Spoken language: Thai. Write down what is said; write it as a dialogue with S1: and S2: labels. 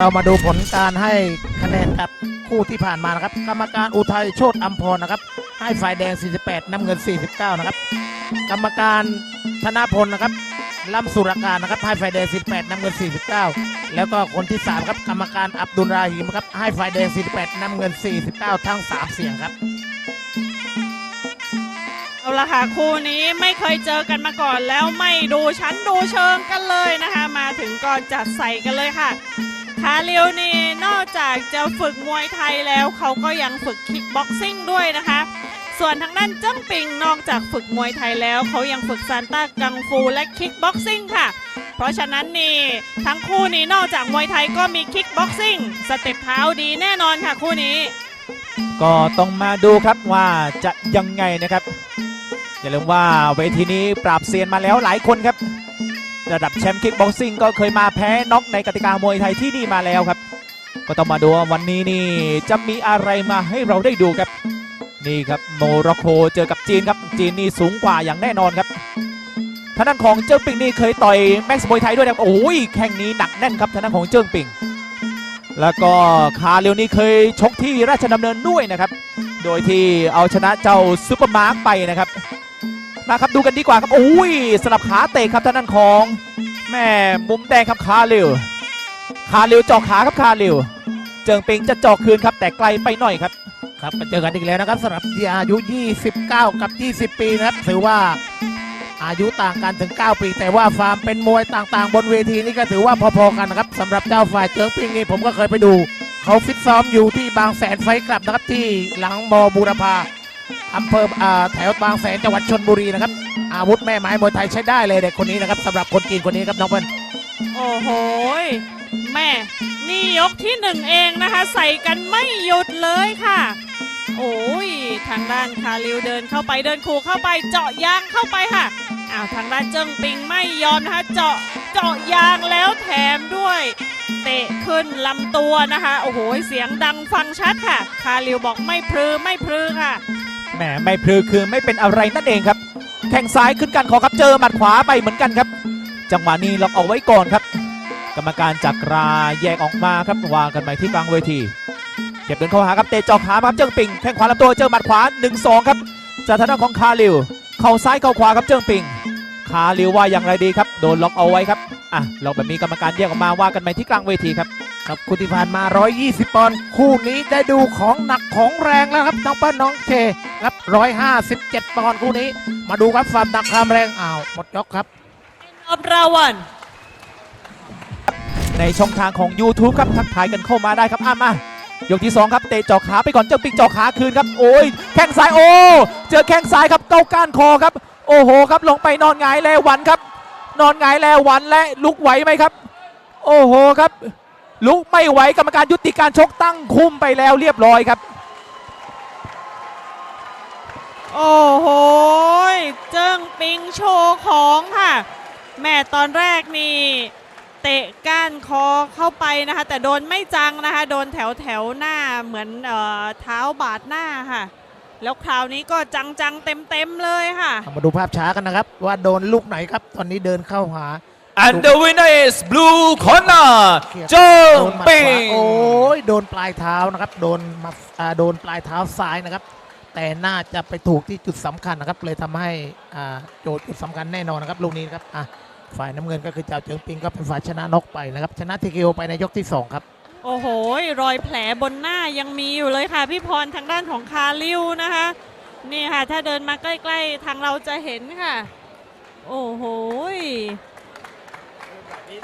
S1: เรามาดูผลการให้คะแนนกับคู่ที่ผ่านมานะครับ กรรมการอุทัยโชตอัมพรนะครับ ให้ฝ่ายแดง 48 น้ำเงิน 49 นะครับ กรรมการธนพลนะครับลำสุรการนะครับให้ฝ่ายแดง48น้ำเงิน 49 แล้วก็คนที่ 3 ครับกรรมการอับดุลราฮิมครับให้ฝ่ายแดง 48 น้ำเงิน 49 ทั้ง 3 เสียงครับ
S2: เอาละค่ะคู่นี้ไม่เคยเจอกันมาก่อนแล้วไม่ดูชั้นดูเชิงกันเลยนะคะ มาถึงก่อนจัดใส่กันเลยค่ะ คาเลียวนี่นอกจากจะฝึกมวยไทยแล้วเขาก็ยังฝึกคิกบ็อกซิ่งด้วยนะคะ ส่วนทางด้านเจิ้งปิงนอกจากฝึกมวยไทยแล้ว เขายังฝึกซานต้ากังฟูและคิกบ็อกซิ่งค่ะ เพราะฉะนั้นนี่ทั้งคู่นี้นอกจากมวยไทยก็มีคิกบ็อกซิ่งสเต็ปเท้าดีแน่นอนค่ะคู่นี้
S3: ก็ต้องมาดูครับว่าจะยังไงนะครับอย่าลืมว่าเวทีนี้ปราบเซียนมาแล้วหลายคนครับ ระดับแชมป์คิกบ็อกซิ่งก็เคยมาแพ้น็อกในกติกามวยไทยที่นี่มาแล้วครับ ก็ต้องมาดูว่าวันนี้นี่จะมีอะไรมาให้เราได้ดูครับ นี่ครับโมร็อกโกเจอกับจีนครับจีนนี่สูงกว่าอย่างแน่นอนครับทางด้านของเจิ้งปิงนี่เคยต่อยแม็กซ์มวยไทยด้วยนะครับโอ้ยแข่งนี้หนักแน่นครับทางด้านของเจิ้งปิงแล้วก็คาเรียวนี่เคยชกที่ราชดำเนินด้วยนะครับ โดยที่เอาชนะเจ้าซูเปอร์มาร์กไปนะครับ มาครับดูกันดีกว่าครับโอ้ยสลับขาเตะครับท่างด้นของแม่มุมแดงครับคาเริวคาเริวเจอกขาครับคาเริวเจิงปิงจะเจอกคืนครับ แต่ไกลไปหน่อยครับ
S1: ครับมาเจอกันอีกแล้วนะครับสำหรับที่อายุ 29 กับ 20 ปีนะครับถือว่าอายุต่างกันถึง 9 ปี แต่ว่าฟาร์มเป็นมวยต่างๆ บนเวทีนี่ก็ถือว่าพอๆกันนะครับสำหรับเจ้าฝ่ายเจิงปิงนี่ผมก็เคยไปดู เขาฟิตซ้อมอยู่ที่บางแสนไฟท์คลับนะครับที่หลังมอบูรพา อำเภออ่าแถวบางแสนจังหวัดชนบุรีนะครับ อาวุธแม่ไม้มวยไทยใช้ได้เลยเด็กคนนี้นะครับสำหรับคนจีนคนนี้ครับน้องเปิ้ล
S2: โอ้โหแม่นี่ยกที่หนึ่งเองนะคะ ใส่กันไม่หยุดเลยค่ะ โอ้ยทางด้านคาริวเดินเข้าไปเดินขู่เข้าไปเจาะยางเข้าไปค่ะอ้าวทางด้านเจิ้งปิงไม่ยอมนะคะเจาะเจาะยางแล้วแถมด้วยเตะขึ้นลำตัวนะคะ โอ้โหเสียงดังฟังชัดค่ะ คาริวบอกไม่พลือไม่พลือค่ะ
S3: แหมไม่พลือคือไม่เป็นอะไรนั่นเองครับ แข้งซ้ายขึ้นกันคอครับเจอหมัดขวาไปเหมือนกันครับ จังหวะนี้ล็อกเอาไว้ก่อนครับ กรรมการจักราแยกออกมาครับวางกันไปที่กลางเวทีเก็บเดินเข้าหาครับเตะจอกขาครับเจิ้งปิงแข้งขวาลำตัวเจอหมัดขวา 1-2 ครับจากทางด้านของคาริวเข่าซ้ายเข่าขวาครับเจิ้งปิงคาริวว่าอย่างไรดีครับ โดนล็อกเอาไว้ครับอะล็อกแบบนี้กรรมการแยกออกมาว่ากันไปที่กลางเวทีครับ
S1: ครับคู่ที่ผ่านมา 120 ปอนด์คู่นี้ได้ดูของหนักของแรงแล้วครับน้องเปิ้ลน้องเคครับ 157 ปอนด์คู่นี้ มาดูครับความหนักความแรงอ้าวหมดยกครับ
S2: of round
S3: ในช่องทางของ YouTube ครับทักทายกันเข้ามาได้ครับอะมายกที่ 2 ครับเตะเจาะขาไปก่อนเจ้าปิงเจาะขาคืนครับโอ้ยแข้งซ้ายโอ้เจอแข้งซ้ายครับเก้าก้านคอครับ โอ้โหครับลงไปนอนหงายแลหวันครับ นอนหงายแลหวันและลุกไหวไหมครับ โอ้โหครับ ลุกไม่ไหวกรรมการยุติการชกตั้งคุมไปแล้วเรียบร้อยครับ
S2: โอ้โหยเจิ้งปิงโชว์ของค่ะ แม่ตอนแรกนี่เตะก้านคอเข้าไปนะคะ แต่โดนไม่จังนะคะ โดนแถวแถวหน้าเหมือนเอ่อเท้าบาดหน้าค่ะ แล้วคราวนี้ก็จังจังๆเต็มเต็มๆเลยค่ะ
S1: มาดูภาพช้ากันนะครับ ว่าโดนลูกไหนครับ ตอนนี้เดินเข้าหา
S3: and the winner is blue corner เจิ้
S1: โด
S3: ง
S1: นหมัด
S3: ปิ
S1: ขวางโอ้ยโดนปลายเท้านะครับ โดนมาอ่าโดนปลายเท้าซ้ายนะครับ แต่น่าจะไปถูกที่จุดสำคัญนะครับ เลยทำให้อ่าโจทย์จุดสำคัญแน่นอนนะครับลูกนี้นะครับอะฝ่ายน้ำเงินก็คือเจ้าเจิงปิงก็เป็นฝ่ายชนะนกไปนะครับ ชนะทีเกโอไปในยกที่สองครับ
S2: โอ้โหยรอยแผลบนหน้ายังมีอยู่เลยค่ะ พี่พรทางด้านของคาริวนะคะ นี่ค่ะ ถ้าเดินมาใกล้ ๆ ทางเราจะเห็นค่ะ โอ้โหย